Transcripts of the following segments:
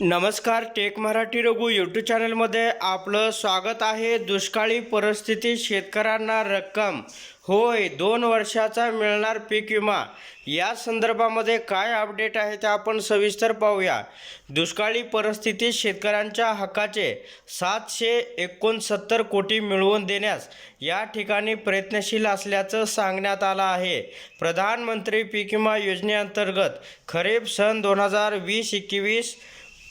नमस्कार take Marathi Raghu YouTube चॅनलमध्ये आपलं स्वागत आहे. दुष्काळी परिस्थितीत शेतकऱ्यांना रक्कम. होय दोन वर्षाचा मिळणार पीक विमा. या संदर्भामध्ये काय अपडेट आहे ते आपण सविस्तर पाहूया. दुष्काळी परिस्थितीत शेतकऱ्यांच्या हक्काचे सातशे एकोणसत्तर कोटी मिळवून देण्यास या ठिकाणी प्रयत्नशील असल्याचं सांगण्यात आलं आहे. प्रधानमंत्री पीक विमा योजनेअंतर्गत खरीप सन दोन हजार वीस एकवीस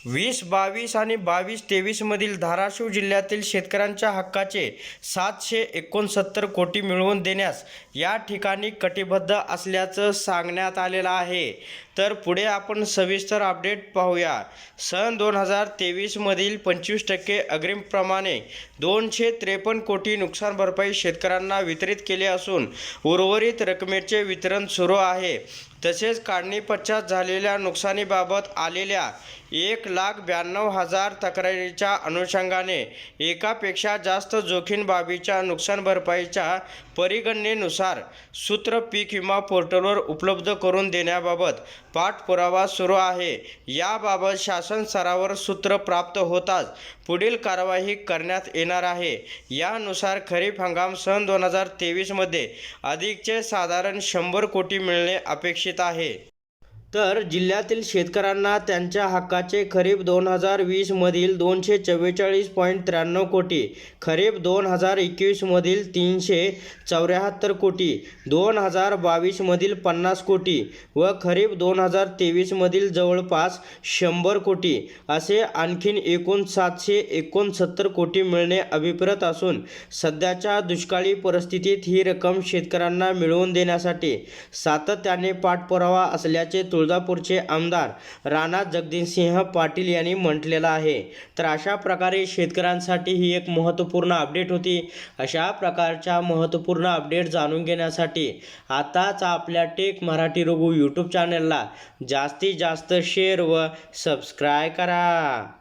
वीस बावीस आणि बावीस तेवीसमधील धाराशिव जिल्ह्यातील शेतकऱ्यांच्या हक्काचे सातशे एकोणसत्तर कोटी मिळवून देण्यास या ठिकाणी कटिबद्ध असल्याचं सांगण्यात आलेलं आहे. तर पुढे आपण सविस्तर अपडेट पाहूया. सन दोन हजार तेवीसमधील पंचवीस टक्के अग्रिमप्रमाणे दोनशे त्रेपन्न कोटी नुकसान भरपाई शेतकऱ्यांना वितरित केले असून उर्वरित रकमेचे वितरण सुरू आहे. तसेच काढणीपश्चात झालेल्या नुकसानीबाबत आलेल्या एक लाख ब्याण्णव हजार तक्रारीच्या अनुषंगाने एकापेक्षा जास्त जोखीम बाबीच्या नुकसान भरपाईच्या परिगणनेनुसार सूत्र पीक विमा पोर्टलवर उपलब्ध करून देण्याबाबत पाठपुरावा सुरू आहे. याबाबत शासन स्तरावर सूत्र प्राप्त होताच पुढील कारवाई करण्यात येणार आहे. यानुसार खरीप हंगाम सन दोन हजार तेवीसमध्ये अधिकचे साधारण शंभर कोटी मिळणे अपेक्षित आहे. तर जिल्ह्यातील शेतकऱ्यांना त्यांच्या हक्काचे खरीप दोन हजार वीसमधील दोनशे चव्वेचाळीस पॉईंट त्र्याण्णव कोटी खरीप दोन हजार एकवीसमधील तीनशे चौऱ्याहत्तर कोटी दोन हजार बावीसमधील पन्नास कोटी व खरीप दोन हजार तेवीसमधील जवळपास शंभर कोटी असे आणखीन एकूण सातशे एकोणसत्तर कोटी मिळणे अभिप्रेत असून सध्याच्या दुष्काळी परिस्थितीत ही रक्कम शेतकऱ्यांना मिळवून देण्यासाठी सातत्याने पाठपुरावा असल्याचे तुळ तुळजापूरचे आमदार राणा जगदीशसिंह पाटील यांनी म्हटलेलं आहे. तर अशा प्रकारे शेतकऱ्यांसाठी ही एक महत्त्वपूर्ण अपडेट होती. अशा प्रकारच्या महत्त्वपूर्ण अपडेट जाणून घेण्यासाठी आताच आपल्या टेक मराठी रघु यूट्यूब चॅनलला जास्तीत जास्त शेअर व सबस्क्राय करा.